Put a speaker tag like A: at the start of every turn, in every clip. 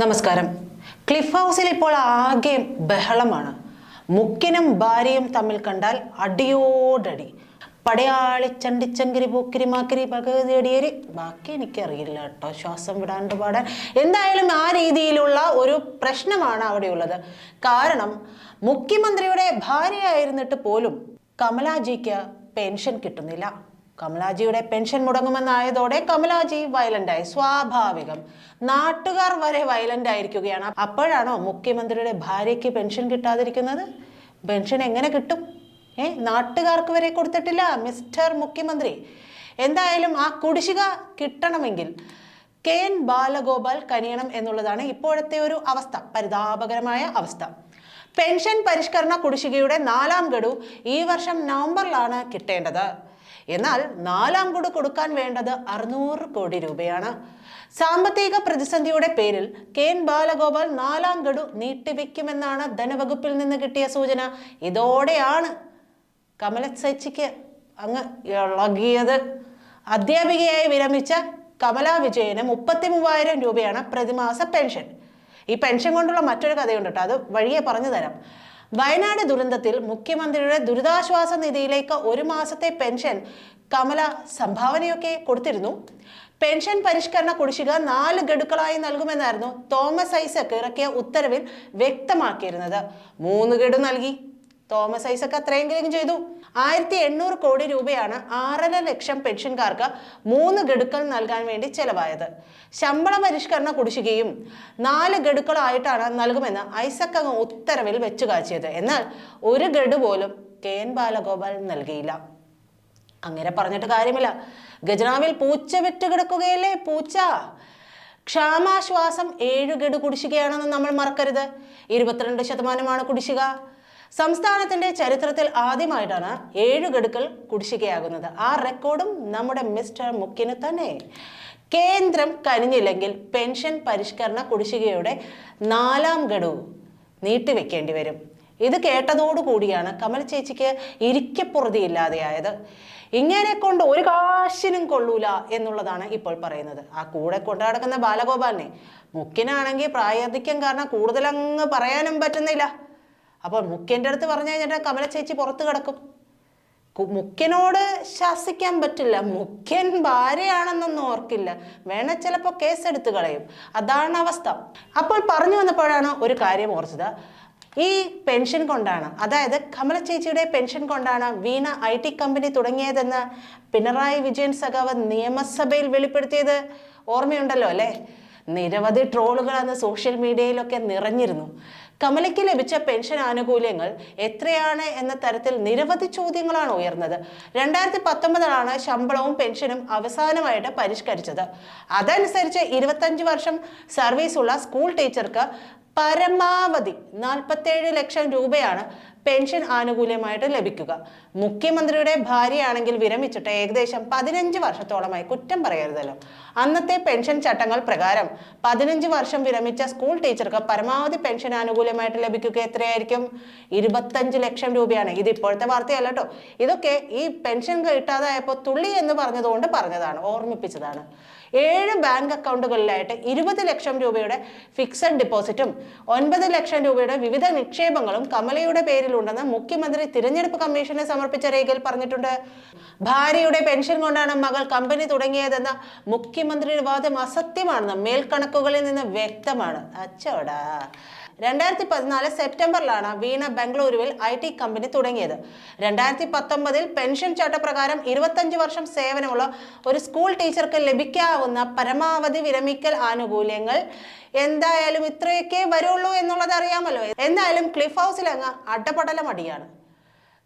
A: നമസ്കാരം. ക്ലിഫ് ഹൗസിൽ ഇപ്പോൾ ആകെ ബഹളമാണ്. മുക്കിനും ഭാര്യയും തമ്മിൽ കണ്ടാൽ അടിയോടടി. പടയാളി ചണ്ടിച്ചങ്കിരി പൂക്കിരി മാക്കിരി പകതിയടിയരി ബാക്കി എനിക്കറിയില്ല കേട്ടോ ശ്വാസം വിടാണ്ട് പാടാൻ. എന്തായാലും ആ രീതിയിലുള്ള ഒരു പ്രശ്നമാണ് അവിടെയുള്ളത്. കാരണം മുഖ്യമന്ത്രിയുടെ ഭാര്യയായിരുന്നിട്ട് പോലും കമലാജിക്ക് പെൻഷൻ കിട്ടുന്നില്ല. കമലാജിയുടെ പെൻഷൻ മുടങ്ങുമെന്നായതോടെ കമലാജി വയലന്റായി. സ്വാഭാവികം. നാട്ടുകാർ വരെ വയലന്റ് ആയിരിക്കുകയാണ് അപ്പോഴാണോ മുഖ്യമന്ത്രിയുടെ ഭാര്യയ്ക്ക് പെൻഷൻ കിട്ടാതിരിക്കുന്നത്? പെൻഷൻ എങ്ങനെ കിട്ടും? ഏ നാട്ടുകാർക്ക് വരെ കൊടുത്തിട്ടില്ല മിസ്റ്റർ മുഖ്യമന്ത്രി. എന്തായാലും ആ കുടിശ്ശിക കിട്ടണമെങ്കിൽ കെ എൻ ബാലഗോപാൽ കനിയണം എന്നുള്ളതാണ് ഇപ്പോഴത്തെ ഒരു അവസ്ഥ പരിതാപകരമായ അവസ്ഥ. പെൻഷൻ പരിഷ്കരണ കുടിശ്ശികയുടെ നാലാം ഗഡു ഈ വർഷം നവംബറിലാണ് കിട്ടേണ്ടത്. എന്നാൽ നാലാം ഗഡു കൊടുക്കാൻ വേണ്ടത് അറുന്നൂറ് കോടി രൂപയാണ്. സാമ്പത്തിക പ്രതിസന്ധിയുടെ പേരിൽ കെ എൻ ബാലഗോപാൽ നാലാം ഗഡു നീട്ടിവെക്കുമെന്നാണ് ധനവകുപ്പിൽ നിന്ന് കിട്ടിയ സൂചന. ഇതോടെയാണ് കമലസച്ചിക്ക് അങ്ങ് ഇളകിയത്. അധ്യാപികയായി വിരമിച്ച കമല വിജയന് മുപ്പത്തി മൂവായിരം രൂപയാണ് പ്രതിമാസ പെൻഷൻ. ഈ പെൻഷൻ കൊണ്ടുള്ള മറ്റൊരു കഥയുണ്ട് കേട്ടോ. അത് വഴിയെ പറഞ്ഞു തരാം വയനാട് ദുരന്തത്തിൽ മുഖ്യമന്ത്രിയുടെ ദുരിതാശ്വാസ നിധിയിലേക്ക് ഒരു മാസത്തെ പെൻഷൻ കമല സംഭാവനയൊക്കെ കൊടുത്തിരുന്നു. പെൻഷൻ പരിഷ്കരണ കുടിശ്ശിക നാല് ഗഡുക്കളായി നൽകുമെന്നായിരുന്നു തോമസ് ഐസക് ഇറക്കിയ ഉത്തരവിൽ വ്യക്തമാക്കിയിരുന്നത്. മൂന്ന് ഗഡു നൽകി. തോമസ് ഐസക് അത്രയെങ്കിലും ചെയ്തു. ആയിരത്തി എണ്ണൂറ് കോടി രൂപയാണ് ആറര ലക്ഷം പെൻഷൻകാർക്ക് മൂന്ന് ഗഡുക്കൾ നൽകാൻ വേണ്ടി ചെലവായത്. ശമ്പള പരിഷ്കരണ കുടിശ്ശികയും നാല് ഗഡുക്കളായിട്ടാണ് നൽകുമെന്ന് ഐസക് അങ്ങ് ഉത്തരവിൽ വെച്ചു കാച്ചിയത്. എന്നാൽ ഒരു ഗഡു പോലും കെ എൻ ബാലഗോപാൽ നൽകിയില്ല. അങ്ങനെ പറഞ്ഞിട്ട് കാര്യമില്ല. ഖജനാവിൽ പൂച്ച വിറ്റ് കിടക്കുകയല്ലേ പൂച്ച? ക്ഷാമാശ്വാസം ഏഴ് ഗഡു കുടിശ്ശികയാണെന്ന് നമ്മൾ മറക്കരുത്. ഇരുപത്തിരണ്ട് ശതമാനമാണ് കുടിശ്ശിക. സംസ്ഥാനത്തിന്റെ ചരിത്രത്തിൽ ആദ്യമായിട്ടാണ് ഏഴ് ഗഡുക്കൾ കുടിശ്ശികയാകുന്നത്. ആ റെക്കോർഡും നമ്മുടെ മിസ്റ്റർ മുക്കിന് തന്നെ. കേന്ദ്രം കനിഞ്ഞില്ലെങ്കിൽ പെൻഷൻ പരിഷ്കരണ കുടിശ്ശികയുടെ നാലാം ഗഡു നീട്ടിവെക്കേണ്ടി വരും. ഇത് കേട്ടതോടുകൂടിയാണ് കമൽ ചേച്ചിക്ക് ഇരിക്കപ്പുറതിയില്ലാതെയായത്. ഇങ്ങനെ കൊണ്ട് ഒരു കാശിനും കൊള്ളൂല എന്നുള്ളതാണ് ഇപ്പോൾ പറയുന്നത്. ആ കൂടെ കൊണ്ടു നടക്കുന്ന ബാലഗോപാലിനെ മുക്കിനാണെങ്കിൽ പ്രായാധിക്യം കാരണം കൂടുതലങ്ങ് പറയാനും പറ്റുന്നില്ല. അപ്പോൾ മുഖ്യന്റെ അടുത്ത് പറഞ്ഞു കഴിഞ്ഞിട്ട് കമല ചേച്ചി പുറത്ത് കിടക്കും. മുഖ്യനോട് ശാസിക്കാൻ പറ്റില്ല. മുഖ്യൻ ഭാര്യയാണെന്നൊന്നും ഓർക്കില്ല. വേണേ ചിലപ്പോൾ കേസെടുത്ത് കളയും. അതാണ് അവസ്ഥ. അപ്പോൾ പറഞ്ഞു വന്നപ്പോഴാണ് ഒരു കാര്യം ഓർച്ചത്. ഈ പെൻഷൻ കൊണ്ടാണ് അതായത് കമല ചേച്ചിയുടെ പെൻഷൻ കൊണ്ടാണ് വീണ ഐ ടി കമ്പനി തുടങ്ങിയതെന്ന് പിണറായി വിജയൻ സഖാവ് നിയമസഭയിൽ വെളിപ്പെടുത്തിയത് ഓർമ്മയുണ്ടല്ലോ അല്ലേ? നിരവധി ട്രോളുകൾ അന്ന് സോഷ്യൽ മീഡിയയിലൊക്കെ നിറഞ്ഞിരുന്നു. കമലയ്ക്ക് ലഭിച്ച പെൻഷൻ ആനുകൂല്യങ്ങൾ എത്രയാണ് എന്ന തരത്തിൽ നിരവധി ചോദ്യങ്ങളാണ് ഉയർന്നത്. രണ്ടായിരത്തി പത്തൊമ്പതിലാണ് ശമ്പളവും പെൻഷനും അവസാനമായിട്ട് പരിഷ്കരിച്ചത്. അതനുസരിച്ച് ഇരുപത്തഞ്ച് വർഷം സർവീസുള്ള സ്കൂൾ ടീച്ചർക്ക് പരമാവധി നാൽപ്പത്തേഴ് ലക്ഷം രൂപയാണ് പെൻഷൻ ആനുകൂല്യമായിട്ട് ലഭിക്കുക. മുഖ്യമന്ത്രിയുടെ ഭാര്യയാണെങ്കിൽ വിരമിച്ചിട്ട് ഏകദേശം പതിനഞ്ച് വർഷത്തോളമായി കുറ്റം പറയരുതല്ലോ. അന്നത്തെ പെൻഷൻ ചട്ടങ്ങൾ പ്രകാരം പതിനഞ്ച് വർഷം വിരമിച്ച സ്കൂൾ ടീച്ചർക്ക് പരമാവധി പെൻഷൻ ആനുകൂല്യമായിട്ട് ലഭിക്കുക എത്രയായിരിക്കും? ഇരുപത്തഞ്ച് ലക്ഷം രൂപയാണ്. ഇത് ഇപ്പോഴത്തെ വാർത്തയല്ല കേട്ടോ. ഇതൊക്കെ ഈ പെൻഷൻ കിട്ടാതായപ്പോൾ തുള്ളി എന്ന് പറഞ്ഞതുകൊണ്ട് പറഞ്ഞതാണ് ഓർമ്മിപ്പിച്ചതാണ്. ഏഴ് ബാങ്ക് അക്കൗണ്ടുകളിലായിട്ട് ഇരുപത് ലക്ഷം രൂപയുടെ ഫിക്സഡ് ഡിപ്പോസിറ്റും ഒൻപത് ലക്ഷം രൂപയുടെ വിവിധ നിക്ഷേപങ്ങളും കമലയുടെ പേരിലുണ്ടെന്ന് മുഖ്യമന്ത്രി തിരഞ്ഞെടുപ്പ് കമ്മീഷന് സമർപ്പിച്ച രേഖയിൽ പറഞ്ഞിട്ടുണ്ട്. ഭാര്യയുടെ പെൻഷൻ കൊണ്ടാണ് മകൾ കമ്പനി തുടങ്ങിയതെന്ന മുഖ്യമന്ത്രിയുടെ വാദം അസത്യമാണെന്ന് മേൽക്കണക്കുകളിൽ നിന്ന് വ്യക്തമാണ്. അച്ചോടാ രണ്ടായിരത്തി പതിനാല് സെപ്റ്റംബറിലാണ് വീണ ബംഗളൂരുവിൽ ഐ ടി കമ്പനി തുടങ്ങിയത്. രണ്ടായിരത്തി പത്തൊമ്പതിൽ പെൻഷൻ ചട്ടപ്രകാരം ഇരുപത്തഞ്ച് വർഷം സേവനമുള്ള ഒരു സ്കൂൾ ടീച്ചർക്ക് ലഭിക്കാവുന്ന പരമാവധി വിരമിക്കൽ ആനുകൂല്യങ്ങൾ എന്തായാലും ഇത്രയൊക്കെ വരുള്ളൂ എന്നുള്ളത് അറിയാമല്ലോ. എന്തായാലും ക്ലിഫ് ഹൗസിൽ അങ്ങ് അടപടലമടിയാണ്.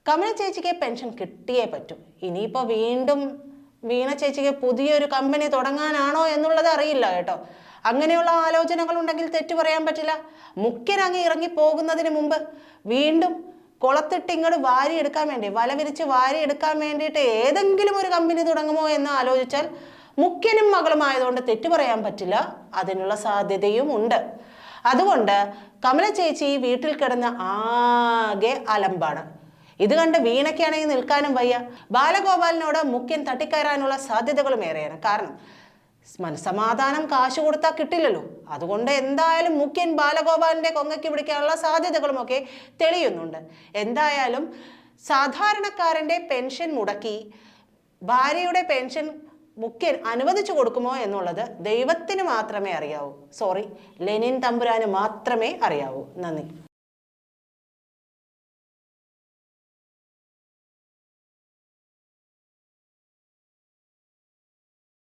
A: കമല ചേച്ചിക്ക് പെൻഷൻ കിട്ടിയേ പറ്റൂ. ഇനിയിപ്പോൾ വീണ്ടും വീണ ചേച്ചിക്ക് പുതിയൊരു കമ്പനി തുടങ്ങാനാണോ എന്നുള്ളത് അറിയില്ല കേട്ടോ. അങ്ങനെയുള്ള ആലോചനകൾ ഉണ്ടെങ്കിൽ തെറ്റു പറയാൻ പറ്റില്ല. മുഖ്യനങ്ങ് ഇറങ്ങി പോകുന്നതിന് മുമ്പ് വീണ്ടും കുളത്തിട്ട് ഇങ്ങോട്ട് വാരിയെടുക്കാൻ വേണ്ടി വല വിരിച്ച് വാരിയെടുക്കാൻ വേണ്ടിയിട്ട് ഏതെങ്കിലും ഒരു കമ്പനി തുടങ്ങുമോ എന്ന് ആലോചിച്ചാൽ മുഖ്യനും മകളുമായതുകൊണ്ട് തെറ്റു പറയാൻ പറ്റില്ല. അതിനുള്ള സാധ്യതയും ഉണ്ട്. അതുകൊണ്ട് കമല ചേച്ചി വീട്ടിൽ കിടന്ന ആകെ അലമ്പാണ്. ഇത് കണ്ട് വീണയ്ക്കാണെങ്കിൽ നിൽക്കാനും വയ്യ. ബാലഗോപാലിനോട് മുഖ്യൻ തട്ടിക്കയറാനുള്ള സാധ്യതകളും ഏറെയാണ്. കാരണം മനസമാധാനം കാശ് കൊടുത്താൽ കിട്ടില്ലല്ലോ. അതുകൊണ്ട് എന്തായാലും മുഖ്യൻ ബാലഗോപാലിന്റെ കൊങ്ങയ്ക്ക് പിടിക്കാനുള്ള സാധ്യതകളുമൊക്കെ തെളിയുന്നുണ്ട്. എന്തായാലും സാധാരണക്കാരന്റെ പെൻഷൻ മുടക്കി ഭാര്യയുടെ പെൻഷൻ മുഖ്യൻ അനുവദിച്ചു കൊടുക്കുമോ എന്നുള്ളത് ദൈവത്തിന് മാത്രമേ അറിയാവൂ. സോറി ലെനിൻ തമ്പുരാന് മാത്രമേ അറിയാവൂ. നന്ദി.